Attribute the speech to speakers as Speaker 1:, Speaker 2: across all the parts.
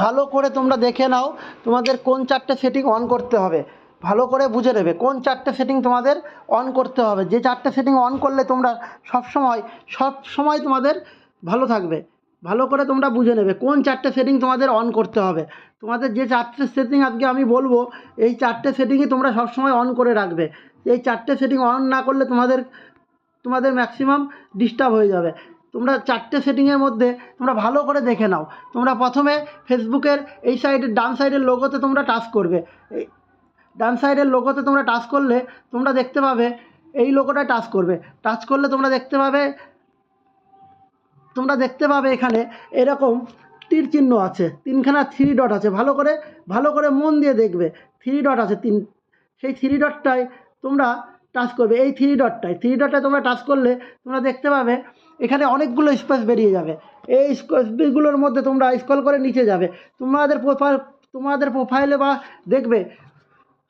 Speaker 1: ভালো করে তোমরা দেখে নাও তোমাদের কোন চারটে সেটিং অন করতে হবে। ভালো করে বুঝে নেবে কোন চারটে সেটিং তোমাদের অন করতে হবে। যে চারটে সেটিং অন করলে তোমরা সব সময় সব সময় তোমাদের ভালো থাকবে। ভালো করে তোমরা বুঝে নেবে কোন চারটে সেটিং তোমাদের অন করতে হবে। তোমাদের যে চারটে সেটিং আজকে আমি বলব, এই চারটে সেটিংই তোমরা সবসময় অন করে রাখবে। এই চারটে সেটিং অন না করলে তোমাদের তোমাদের ম্যাক্সিমাম ডিস্টার্ব হয়ে যাবে। তোমরা চারটে সেটিংয়ের মধ্যে তোমরা ভালো করে দেখে নাও। তোমরা প্রথমে ফেসবুকের এই সাইডের ডান সাইডের লোগোতে তোমরা টাচ করবে। ডান সাইডের লোগোতে তোমরা টাচ করলে তোমরা দেখতে পাবে, এই লোগোটা টাচ করবে। টাচ করলে তোমরা দেখতে পাবে, তোমরা দেখতে পাবে এখানে এরকম তীর চিহ্ন আছে। তিনখানা থ্রি ডট আছে। ভালো করে ভালো করে মন দিয়ে দেখবে। থ্রি ডট আছে। তিন, সেই থ্রি ডটটায় তোমরা টাচ করবে। এই থ্রি ডটটায় থ্রি ডটটায় তোমরা টাচ করলে তোমরা দেখতে পাবে এখানে অনেকগুলো স্পেস বেরিয়ে যাবে। এই স্পেসগুলোর মধ্যে তোমরা স্কল করে নিচে যাবে। তোমাদের প্রোফাইল তোমাদের প্রোফাইলে বা দেখবে,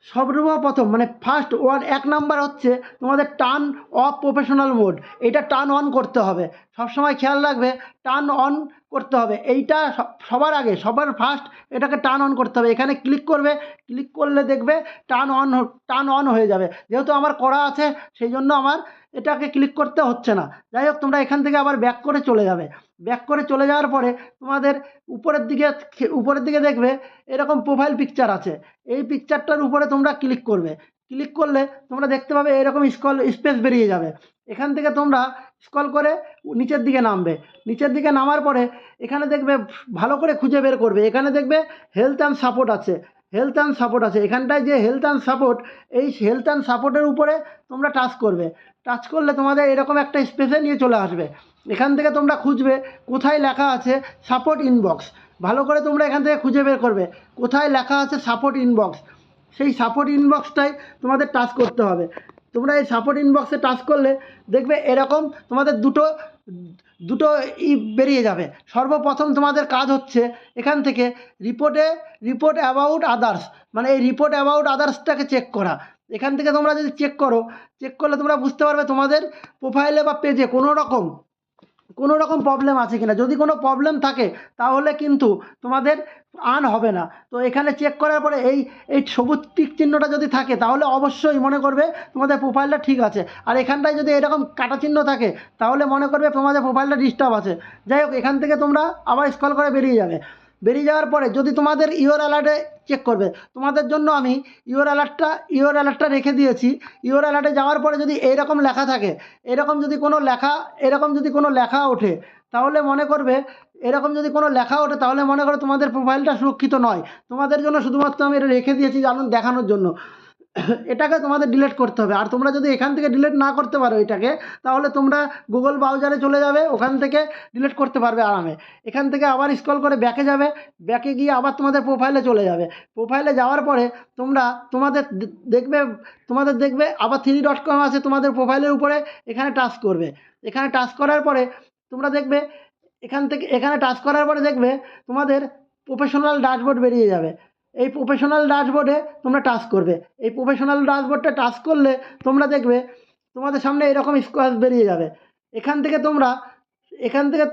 Speaker 1: সর্বপ্রথম মানে ফার্স্ট ওয়ান এক নাম্বার হচ্ছে তোমাদের টার্ন অফ প্রফেশনাল মোড এটা টার্ন অন করতে হবে। সবসময় খেয়াল রাখবে টার্ন অন করতে হবে। এইটা সবার আগে, সবার ফার্স্ট এটাকে টার্ন অন করতে হবে। এখানে ক্লিক করবে ক্লিক করলে দেখবে টার্ন অন টার্ন অন হয়ে যাবে। যেহেতু আমার করা আছে, সেই জন্য আমার এটাকে ক্লিক করতে হচ্ছে না। যাই হোক তোমরা এখান থেকে আবার ব্যাক করে চলে যাবে। ব্যাক করে চলে যাওয়ার পরে তোমাদের উপরের দিকে উপরের দিকে দেখবে এরকম প্রোফাইল পিকচার আছে। এই পিকচারটার উপরে তোমরা ক্লিক করবে। ক্লিক করলে তোমরা দেখতে পাবে এরকম স্কল স্পেস বেরিয়ে যাবে। এখান থেকে তোমরা স্কল করে নিচের দিকে নামবে। নিচের দিকে নামার পরে এখানে দেখবে ভালো করে খুঁজে বের করবে। এখানে দেখবে হেলথ অ্যান্ড সাপোর্ট আছে। হেলথ অ্যান্ড সাপোর্ট আছে। এখানটায় যে হেলথ অ্যান্ড সাপোর্ট এই হেলথ অ্যান্ড সাপোর্টের উপরে তোমরা টাচ করবে। টাচ করলে তোমাদের এরকম একটা স্পেসে নিয়ে চলে আসবে। এখান থেকে তোমরা খুঁজবে কোথায় লেখা আছে সাপোর্ট ইনবক্স ভালো করে তোমরা এখান থেকে খুঁজে বের করবে কোথায় লেখা আছে সাপোর্ট ইনবক্স সেই সাপোর্ট ইনবক্সটাই তোমাদের টাচ করতে হবে। তোমরা এই সাপোর্ট ইনবক্সে টাচ করলে দেখবে এরকম তোমাদের দুটো দুটো ই বেরিয়ে যাবে। সর্বপ্রথম তোমাদের কাজ হচ্ছে এখান থেকে রিপোর্টে রিপোর্ট অ্যাবাউট আদার্স মানে এই রিপোর্ট অ্যাবাউট আদার্সটাকে চেক করা। এখান থেকে তোমরা যদি চেক করো চেক করলে তোমরা বুঝতে পারবে তোমাদের প্রোফাইলে বা পেজে কোনো রকম কোনো রকম প্রবলেম আছে কিনা? যদি কোনো প্রবলেম থাকে, তাহলে কিন্তু তোমাদের আর্ন হবে না। তো এখানে চেক করার পরে এই এই সবুজ টিক চিহ্নটা যদি থাকে, তাহলে অবশ্যই মনে করবে তোমাদের প্রোফাইলটা ঠিক আছে। আর এখানটায় যদি এরকম কাটা চিহ্ন থাকে, তাহলে মনে করবে তোমাদের প্রোফাইলটা ডিস্টার্ব আছে। যাই হোক, এখান থেকে তোমরা আবার স্কল করে বেরিয়ে যাবে। বেরিয়ে যাওয়ার পরে যদি তোমাদের ইওর অ্যালার্টে চেক করবে। তোমাদের জন্য আমি ইওর অ্যালার্টটা ইওর অ্যালার্টটা রেখে দিয়েছি। ইওর অ্যালার্টে যাওয়ার পরে যদি এইরকম লেখা থাকে, এরকম যদি কোনো লেখা, এরকম যদি কোনো লেখা ওঠে, তাহলে মনে করবে, এরকম যদি কোনো লেখা ওঠে, তাহলে মনে করো তোমাদের প্রোফাইলটা সুরক্ষিত নয়। তোমাদের জন্য শুধুমাত্র আমি এটা রেখে দিয়েছি জানুন দেখানোর জন্য। এটাকে তোমাদের ডিলিট করতে হবে। আর তোমরা যদি এখান থেকে ডিলিট না করতে পারো এটাকে, তাহলে তোমরা গুগল ব্রাউজারে চলে যাবে, ওখান থেকে ডিলিট করতে পারবে আরামে। এখান থেকে আবার স্ক্রল করে ব্যাকে যাবে ব্যাকে গিয়ে আবার তোমাদের প্রোফাইলে চলে যাবে। প্রোফাইলে যাওয়ার পরে তোমরা, তোমাদের দেখবে তোমাদের দেখবে আবার থ্রি ডট কম আছে তোমাদের প্রোফাইলের উপরে, এখানে টাচ করবে। এখানে টাচ করার পরে তোমরা দেখবে, এখান থেকে, এখানে টাচ করার পরে দেখবে তোমাদের প্রফেশনাল ড্যাশবোর্ড বেরিয়ে যাবে। এই প্রফেশনাল ড্যাশবোর্ডে তোমরা টাচ করবে। এই প্রফেশনাল ড্যাশবোর্ডটা টাচ করলে তোমরা দেখবে তোমাদের সামনে এরকম স্কোয়াশ বেরিয়ে যাবে। এখান থেকে তোমরা, এখান থেকে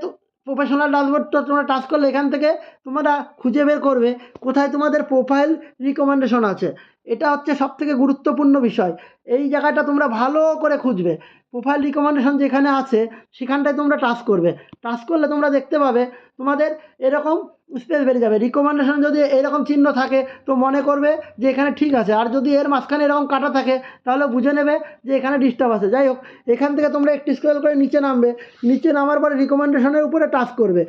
Speaker 1: প্রফেশনাল ড্যাশবোর্ডটা তোমরা টাচ করলে এখান থেকে তোমরা খুঁজে বের করবে কোথায় তোমাদের প্রোফাইল রিকমেন্ডেশন আছে। এটা হচ্ছে সবথেকে গুরুত্বপূর্ণ বিষয়। এই জায়গাটা তোমরা ভালো করে খুঁজবে। প্রোফাইল রিকমেন্ডেশন যেখানে আছে, সেখানটায় তোমরা টাচ করবে। টাচ করলে তোমরা দেখতে পাবে, তোমাদের এরকম স্পেস বেরিয়ে যাবে। রিকমেন্ডেশন যদি এরকম চিহ্ন থাকে, তো মনে করবে যে এখানে ঠিক আছে। আর যদি এর মাঝখানে এরকম কাটা থাকে, তাহলে বুঝে নেবে যে এখানে ডিস্টার্ব আছে। যাই হোক, এখান থেকে তোমরা একটু স্ক্রল করে নিচে নামবে। নিচে নামার পরে রিকমেন্ডেশনের উপরে টাচ করবে।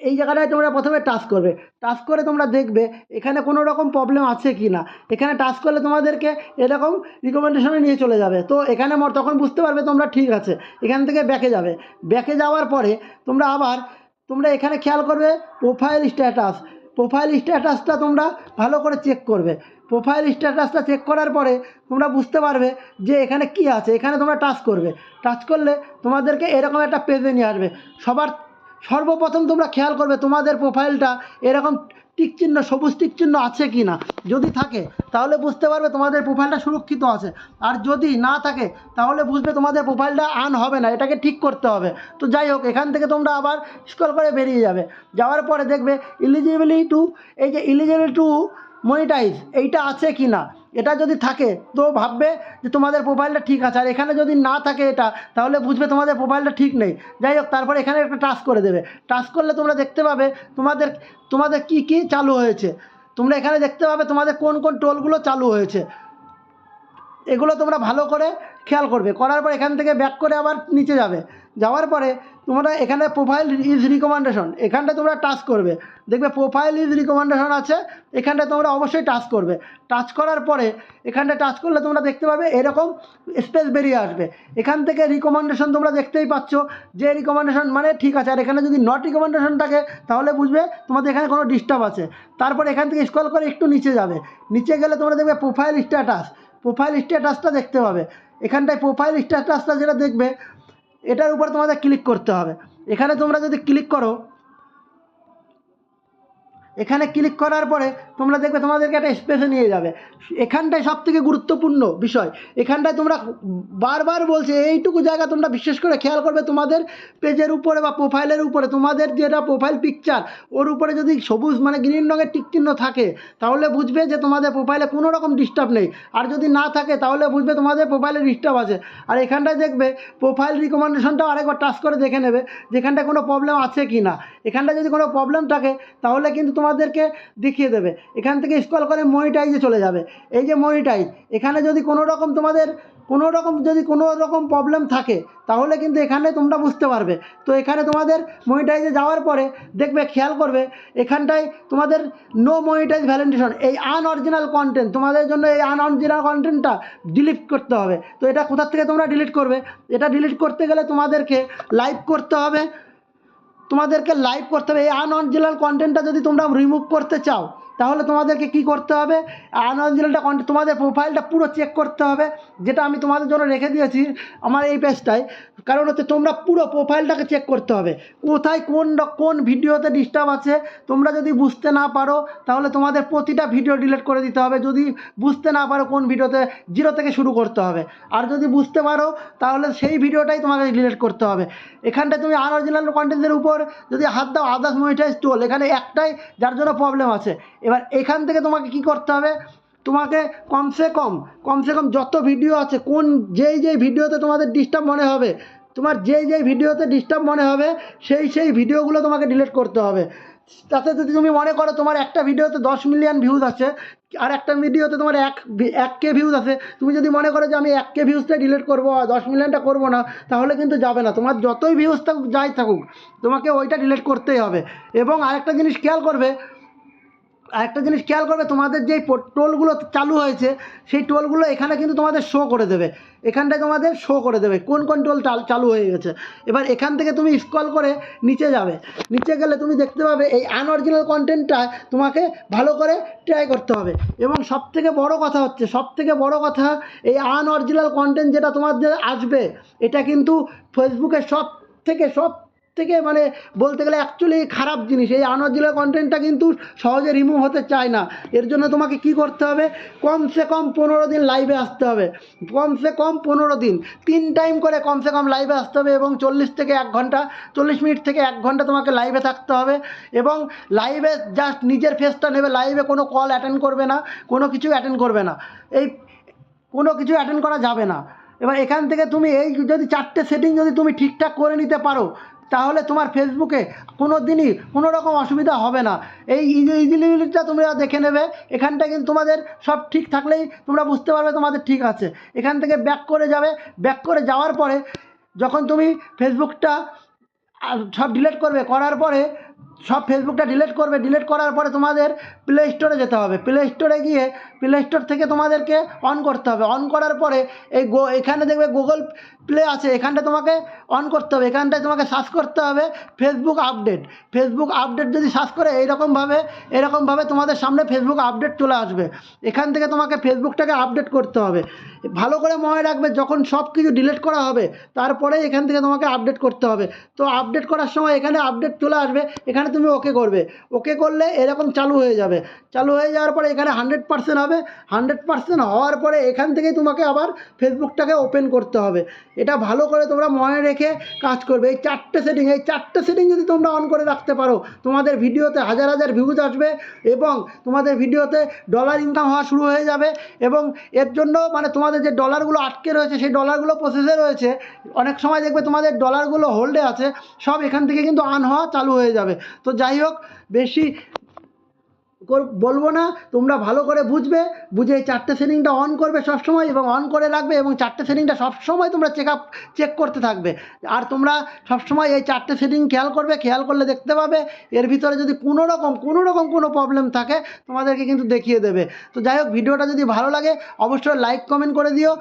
Speaker 1: এই জায়গাটায় তোমরা প্রথমে টাচ করবে। টাচ করে তোমরা দেখবে এখানে কোনো রকম প্রবলেম আছে কি না এখানে টাচ করলে তোমাদেরকে এরকম রিকমেন্ডেশনে নিয়ে চলে যাবে। তো এখানে তখন বুঝতে পারবে তোমরা ঠিক আছে। এখান থেকে ব্যাকে যাবে। ব্যাকে যাওয়ার পরে তোমরা আবার, তোমরা এখানে খেয়াল করবে প্রোফাইল স্ট্যাটাস প্রোফাইল স্ট্যাটাসটা তোমরা ভালো করে চেক করবে। প্রোফাইল স্ট্যাটাসটা চেক করার পরে তোমরা বুঝতে পারবে যে এখানে কি আছে। এখানে তোমরা টাচ করবে। টাচ করলে তোমাদেরকে এরকম একটা পেজে নিয়ে আসবে। সবার সর্বপ্রথম তোমরা খেয়াল করবে তোমাদের প্রোফাইলটা এরকম টিক চিহ্ন সবুজ টিক চিহ্ন আছে কি না যদি থাকে, তাহলে বুঝতে পারবে তোমাদের প্রোফাইলটা সুরক্ষিত আছে। আর যদি না থাকে, তাহলে বুঝবে তোমাদের প্রোফাইলটা আন হবে না, এটাকে ঠিক করতে হবে। তো যাই হোক, এখান থেকে তোমরা আবার স্ক্রল করে বেরিয়ে যাবে। যাওয়ার পরে দেখবে ইলিজিবিলি টু এই যে ইলিজিবিল টু মনিটাইজ এইটা আছে কি না এটা যদি থাকে, তো ভাববে যে তোমাদের প্রোফাইলটা ঠিক আছে। আর এখানে যদি না থাকে এটা, তাহলে বুঝবে তোমাদের প্রোফাইলটা ঠিক নেই। যাই হোক, তারপরে এখানে একটা টাচ করে দেবে। টাচ করলে তোমরা দেখতে পাবে তোমাদের তোমাদের কি কি চালু হয়েছে। তোমরা এখানে দেখতে পাবে তোমাদের কোন কোন টোলগুলো চালু হয়েছে। এগুলো তোমরা ভালো করে খেয়াল করবে। করার পর এখান থেকে ব্যাক করে আবার নিচে যাবে। যাওয়ার পরে তোমরা এখানে প্রোফাইল ইজ রিকমেন্ডেশন এখানটায় তোমরা টাচ করবে। দেখবে প্রোফাইল ইজ রিকমেন্ডেশন আছে এখানটায় তোমরা অবশ্যই টাচ করবে। টাচ করার পরে এখানটায় টাচ করলে তোমরা দেখতে পাবে এরকম স্পেস বেরিয়ে আসবে। এখান থেকে রিকমেন্ডেশন তোমরা দেখতেই পাচ্ছ যে রিকমেন্ডেশন মানে ঠিক আছে, আর এখানে যদি নট রিকমেন্ডেশন থাকে, তাহলে বুঝবে তোমাদের এখানে কোনো ডিস্টার্ব আছে। তারপর এখান থেকে স্ক্রল করে একটু নিচে যাবে। নিচে গেলে তোমরা দেখবে প্রোফাইল স্ট্যাটাস প্রোফাইল স্ট্যাটাসটা দেখতে পাবে এখানটায় প্রোফাইল স্ট্যাটাসটা যেটা দেখবে, এটার উপর তোমাদের ক্লিক করতে হবে। এখানে তোমরা যদি ক্লিক করো এখানে ক্লিক করার পরে তোমরা দেখবে তোমাদেরকে একটা স্পেসে নিয়ে যাবে। এখানটায় সব থেকে গুরুত্বপূর্ণ বিষয়, এখানটায় তোমরা বারবার বলছে, এইটুকু জায়গা তোমরা বিশেষ করে খেয়াল করবে তোমাদের পেজের উপরে বা প্রোফাইলের উপরে। তোমাদের যেটা প্রোফাইল পিকচার ওর উপরে যদি সবুজ মানে গ্রিন রঙের টিক চিহ্ন থাকে, তাহলে বুঝবে যে তোমাদের প্রোফাইলে কোনো রকম ডিস্টার্ব নেই। আর যদি না থাকে, তাহলে বুঝবে তোমাদের প্রোফাইলে ডিস্টার্ব আছে। আর এখানটায় দেখবে প্রোফাইল রিকমেন্ডেশনটাও আরেকবার টাচ করে দেখে নেবে যেখানটায় কোনো প্রবলেম আছে কি না এখানটায় যদি কোনো প্রবলেম থাকে, তাহলে কিন্তু তোমাদেরকে দেখিয়ে দেবে। এখান থেকে স্কল করে মনিটাইজে চলে যাবে। এই যে মনিটাইজ এখানে যদি কোনো রকম তোমাদের, কোনো রকম যদি কোনো রকম প্রবলেম থাকে, তাহলে কিন্তু এখানে তোমরা বুঝতে পারবে। তো এখানে তোমাদের মনিটাইজে যাওয়ার পরে দেখবে, খেয়াল করবে, এখানটায় তোমাদের নো মনিটাইজ ভ্যালিডেশন এই আনঅরিজিনাল কন্টেন্ট তোমাদের জন্য এই আনঅরিজিনাল কন্টেন্টটা ডিলিট করতে হবে। তো এটা কোথার থেকে তোমরা ডিলিট করবে? এটা ডিলিট করতে গেলে তোমাদেরকে লাইভ করতে হবে। তোমাদেরকে লাইভ করতে হবে। এই আনঅরিজিনাল কন্টেন্টটা যদি তোমরা রিমুভ করতে চাও তাহলে তোমাদেরকে কি করতে হবে? আনঅরিজিনালটা তোমাদের প্রোফাইলটা পুরো চেক করতে হবে, যেটা আমি তোমাদের জন্য রেখে দিয়েছি আমার এই পেজটায় কারণ হচ্ছে তোমরা পুরো প্রোফাইলটাকে চেক করতে হবে। কোথায় কোন কোন ভিডিওতে ডিস্টার্ব আছে, তোমরা যদি বুঝতে না পারো, তাহলে তোমাদের প্রতিটা ভিডিও ডিলিট করে দিতে হবে। যদি বুঝতে না পারো কোন ভিডিওতে জিরো থেকে শুরু করতে হবে। আর যদি বুঝতে পারো, তাহলে সেই ভিডিওটাই তোমাকে ডিলিট করতে হবে। এখানটায় তুমি আনঅরিজিনাল কন্টেন্টের উপর যদি হাত দাও আদার্স মনিটাইজ টোল এখানে একটাই, যার জন্য প্রবলেম আছে। এবার এখান থেকে তোমাকে কি করতে হবে? তোমাকে কমসে কম কমসে কম যত ভিডিও আছে, কোন যেই যেই ভিডিওতে তোমাদের ডিস্টার্ব মনে হবে, তোমার যেই যেই ভিডিওতে ডিস্টার্ব মনে হবে, সেই সেই ভিডিওগুলো তোমাকে ডিলিট করতে হবে। তাতে যদি তুমি মনে করো তোমার একটা ভিডিওতে দশ মিলিয়ন ভিউজ আছে, আর একটা ভিডিওতে তোমার এক এক কে ভিউজ আছে, তুমি যদি মনে করো যে আমি এক কে ভিউজটা ডিলিট করব, আর দশ মিলিয়নটা করব না, তাহলে কিন্তু যাবে না। তোমার যতই ভিউজ থাকুক, যাই থাকুক, তোমাকে ওইটা ডিলিট করতেই হবে। এবং আরেকটা জিনিস খেয়াল করবে আরেকটা জিনিস খেয়াল করবে, তোমাদের পো- টোলগুলো চালু হয়েছে, সেই টোলগুলো এখানে কিন্তু তোমাদের শো করে দেবে। এখানটায় তোমাদের শো করে দেবে, কোন কোন টোল চাল- হয়ে গেছে। এবার এখান থেকে তুমি স্ক্রল করে নিচে যাবে। নিচে গেলে তুমি দেখতে পাবে এই আনঅরিজিনাল কন্টেন্টটা তোমাকে ভালো করে ট্রাই করতে হবে। এবং সব থেকে বড় কথা হচ্ছে সব থেকে বড় কথা এই আনঅরিজিনাল কন্টেন্ট যেটা তোমাদের আসবে, এটা কিন্তু ফেসবুকে সব থেকে সব থেকে মানে বলতে গেলে অ্যাকচুয়ালি খারাপ জিনিস। এই আনঅরিজিনাল কন্টেন্টটা কিন্তু সহজে রিমুভ হতে চায় না। এর জন্য তোমাকে কি করতে হবে? কমসে কম পনেরো দিন লাইভে আসতে হবে। কমসে কম পনেরো দিন। তিন টাইম করে কমসে কম লাইভে আসতে হবে এবং চল্লিশ থেকে এক ঘণ্টা, চল্লিশ মিনিট থেকে এক ঘণ্টা তোমাকে লাইভে থাকতে হবে। এবং লাইভে জাস্ট নিজের ফেসটা নেবে। লাইভে কোনো কল অ্যাটেন্ড করবে না, কোনো কিছু অ্যাটেন্ড করবে না। এই কোনো কিছু অ্যাটেন্ড করা যাবে না। এবার এখান থেকে তুমি এই যদি চারটে সেটিং যদি তুমি ঠিকঠাক করে নিতে পারো তাহলে তোমার ফেসবুকে কোনো দিনই কোনো রকম অসুবিধা হবে না। এই ইজিলিবিলিটিটা তোমরা দেখে নেবে। এখানটা কিন্তু তোমাদের সব ঠিক থাকলেই তোমরা বুঝতে পারবে তোমাদের ঠিক আছে। এখান থেকে ব্যাক করে যাবে। ব্যাক করে যাওয়ার পরে যখন তুমি ফেসবুকটা সব ডিলিট করবে, করার পরে সব ফেসবুকটা ডিলেট করবে ডিলিট করার পরে তোমাদের প্লে স্টোরে যেতে হবে। প্লে স্টোরে গিয়ে প্লে স্টোর থেকে তোমাদেরকে অন করতে হবে। অন করার পরে এই গো এখানে দেখবে গুগল প্লে আছে এখানটা তোমাকে অন করতে হবে, এখানটায় তোমাকে সার্চ করতে হবে ফেসবুক আপডেট ফেসবুক আপডেট যদি সার্চ করে, এইরকমভাবে এরকমভাবে তোমাদের সামনে ফেসবুক আপডেট চলে আসবে। এখান থেকে তোমাকে ফেসবুকটাকে আপডেট করতে হবে। ভালো করে মনে রাখবে, যখন সব কিছু ডিলিট করা হবে তারপরে এখান থেকে তোমাকে আপডেট করতে হবে। তো আপডেট করার সময় এখানে আপডেট চলে আসবে, এখানে তুমি ওকে করবে। ওকে করলে এরকম চালু হয়ে যাবে। চালু হয়ে যাওয়ার পরে এখানে হান্ড্রেড পার্সেন্ট হবে। হান্ড্রেড পার্সেন্ট হওয়ার পরে এখান থেকেই তোমাকে আবার ফেসবুকটাকে ওপেন করতে হবে। এটা ভালো করে তোমরা মনে রেখে কাজ করবে। এই চারটে সেটিং এই চারটে সেটিং যদি তোমরা অন করে রাখতে পারো, তোমাদের ভিডিওতে হাজার হাজার ভিউজ আসবে এবং তোমাদের ভিডিওতে ডলার ইনকাম হওয়া শুরু হয়ে যাবে এবং এর জন্য মানে তোমাদের যে ডলারগুলো আটকে রয়েছে, সেই ডলারগুলো প্রসেসে রয়েছে, অনেক সময় দেখবে তোমাদের ডলারগুলো হোল্ডে আছে, সব এখান থেকে কিন্তু আন হওয়া চালু হয়ে যাবে। তো যাই হোক, বেশি বলব না, তোমরা ভালো করে বুঝবে, বুঝে চারটে সেটিংটা অন করবে সবসময় এবং অন করে রাখবে এবং চারটে সেটিংটা সবসময় তোমরা চেক আপ চেক করতে থাকবে। আর তোমরা সবসময় এই চারটে সেটিং খেয়াল করবে, খেয়াল করলে দেখতে পাবে, এর ভিতরে যদি কোনো রকম কোনো রকম কোনো প্রবলেম থাকে, তোমাদেরকে কিন্তু দেখিয়ে দেবে। তো যাই হোক, ভিডিওটা যদি ভালো লাগে, অবশ্যই লাইক কমেন্ট করে দিও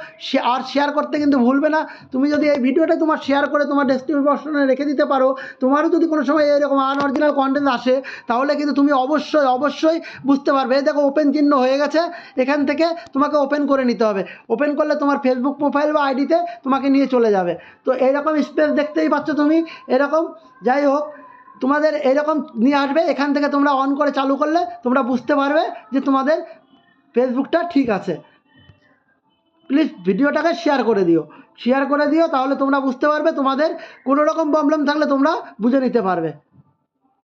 Speaker 1: আর শেয়ার করতে কিন্তু ভুলবে না। তুমি যদি এই ভিডিওটা তোমার শেয়ার করে তোমার ডেসক্রিপশনে রেখে দিতে পারো, তোমারও যদি কোনো সময় এরকম আনঅরিজিনাল কন্টেন্ট আসে, তাহলে কিন্তু তুমি অবশ্যই অবশ্যই বুঝতে পারবে। দেখো ওপেন চিহ্ন হয়ে গেছে। এখান থেকে তোমাকে ওপেন করে নিতে হবে। ওপেন করলে তোমার ফেসবুক প্রোফাইল বা আইডিতে তোমাকে নিয়ে চলে যাবে। তো এরকম স্পেস দেখতেই পাচ্ছ তুমি। এরকম, যাই হোক, তোমাদের এরকম নিয়ে আসবে। এখান থেকে তোমরা অন করে চালু করলে তোমরা বুঝতে পারবে যে তোমাদের ফেসবুকটা ঠিক আছে। প্লিজ ভিডিওটাকে শেয়ার করে দিও। শেয়ার করে দিও, তাহলে তোমরা বুঝতে পারবে তোমাদের কোনো রকম প্রবলেম থাকলে তোমরা বুঝে নিতে পারবে।